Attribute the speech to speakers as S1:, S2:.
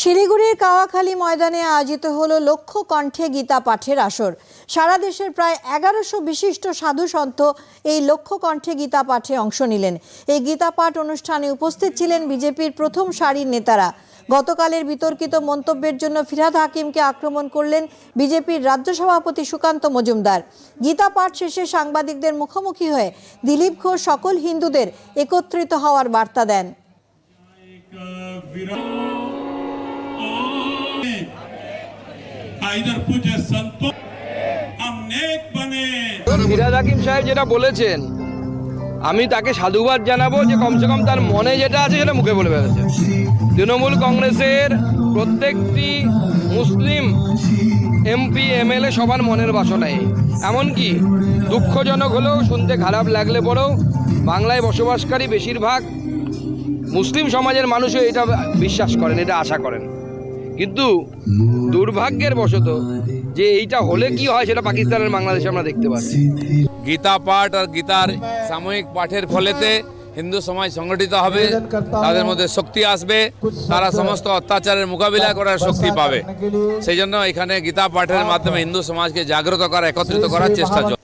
S1: শিলিগুড়ির কাওয়াখালী ময়দানে আয়োজিত হলো লক্ষ কণ্ঠে গীতা পাঠের আসর। সারা দেশের প্রায় এগারোশো বিশিষ্ট সাধু সন্ত এই লক্ষ কণ্ঠে গীতা পাঠে অংশ নিলেন। এই গীতা পাঠ অনুষ্ঠানে উপস্থিত ছিলেন বিজেপির প্রথম সারির নেতারা। গতকালের বিতর্কিত মন্তব্যের জন্য ফিরাদ হাকিমকে আক্রমণ করলেন বিজেপির রাজ্য সভাপতি সুকান্ত মজুমদার। গীতা পাঠ শেষে সাংবাদিকদের মুখোমুখি হয়ে দিলীপ ঘোষ সকল হিন্দুদের একত্রিত হওয়ার বার্তা দেন।
S2: इधर पूज्य संतों हम नेक बने
S3: ফিরাদ হাকিম সাহেব যেটা বলেছেন আমি তাকে সাধুবাদ জানাবো যে কমসে কম তার মনে যেটা আছে সেটা মুখে বলে বেড়াচ্ছে তৃণমূল কংগ্রেসের প্রত্যেকটি মুসলিম এমপি এমএলএ সবার মনের বাসনা এই এমনকি দুঃখজনক হলেও শুনতে খারাপ লাগলে পরেও বাংলায় বসবাসকারী বেশিরভাগ মুসলিম সমাজের মানুষও এটা বিশ্বাস করেন এটা আশা করেন কিন্তু দুর্ভাগ্যের বশত যে এইটা হলে কি হয় সেটা পাকিস্তানের বাংলাদেশে আমরা দেখতে পাচ্ছি।
S4: গীতা পাঠ আর গীতার সাময়িক পাঠের ফলেতে হিন্দু সমাজ সংগঠিত হবে, তাদের মধ্যে শক্তি আসবে, তারা সমস্ত অত্যাচারের মোকাবিলা করার শক্তি পাবে। সেই জন্য এখানে গীতা পাঠের মাধ্যমে হিন্দু সমাজকে জাগ্রত করা, একত্রিত করার চেষ্টা চলছে